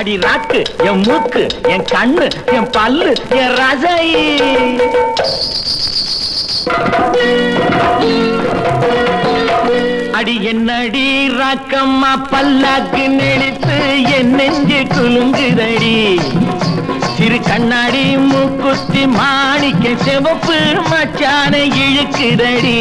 அடி ராக்கு என் மூக்கு என் கண்ணு என் பல்லு என் ரசை. அடி என்னடி ராக்கம்மா பல்லாக்கு நெளித்து என் நெஞ்சு குலுங்குதடி. சிறு கண்ணாடி மூக்குத்தி மாணிக்க செவப்பு மச்சான இழுக்குதடி.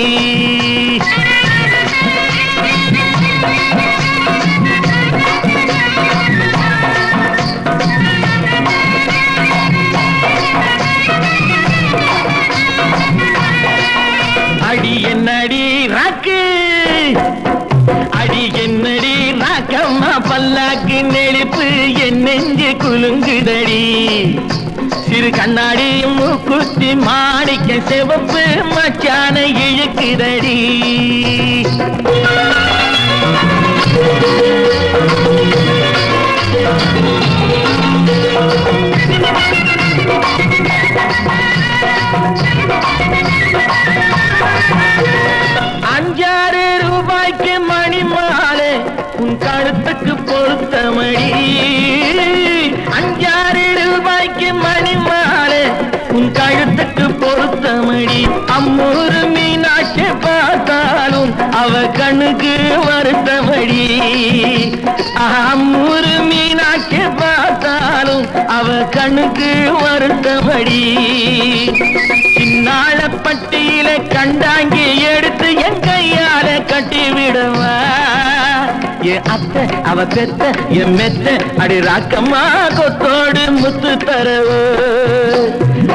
பல்லாக்கு நெளிப்பு என் நெஞ்சு குலுங்குதடி சிறு கண்ணாடியும் மூக்குத்தி மாணிக்க சிவப்பு மச்சான இழுக்குதடி Thank you. பொருத்தமடி அஞ்சாறு ரூபாய்க்கு மணி மாலை உன் கழுத்துக்கு பொறுத்த பொருத்தமடி. அம்மூறு மீனாட்சி பார்த்தாலும் அவ கண்ணுக்கு வருத்த வருத்தமடி அம்மூறு மீனாட்சி பார்த்தாலும் அவ கண்ணுக்கு வருத்தமடி. சின்னாள பட்டியில கண்டாங்கி அத்தை அவ பெத்த என் மெத்த அடி ராக்கம்மா கொத்தோடு முத்து தரவு.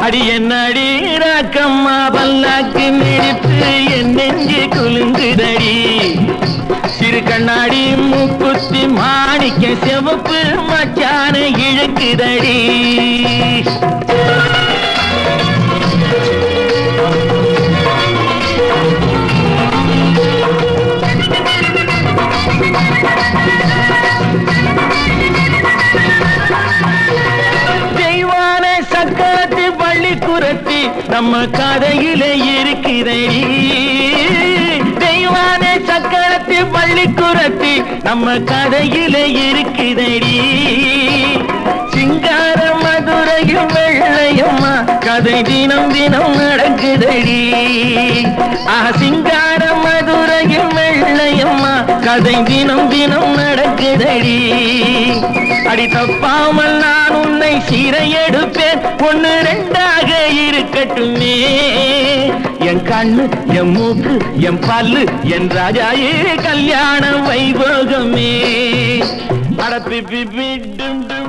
அடி என்ன அடி ராக்கம்மா பல்லாக்கு மிடிப்பு என் நெஞ்சு குலுங்குதடி. சிறு கண்ணாடி மூக்குத்தி மாணிக்க செவப்பு மச்சான இழுக்குதடி. பள்ளி நம்ம கதையிலே இருக்கிறே தெய்வான சக்கரத்து பள்ளி குரத்தி நம்ம கதையிலே இருக்கிறடி சிங்கார மதுரையும் வெள்ளையம்மா கதை தினம் தினம் நடக்குதடி. ஆ சிங்கார மதுரையும் வெள்ளையம்மா கதை தினம் தினம் நடக்குதடி. அடி தப்பாமல் சீரை எடுப்பேன் ஒன்னு ரெண்டாக இருக்கட்டுமே. என் கண்ணு என் மூக்கு என் பல்லு என் ராஜாயே கல்யாண வைபோகமே. அடப்பி பி பி டும்.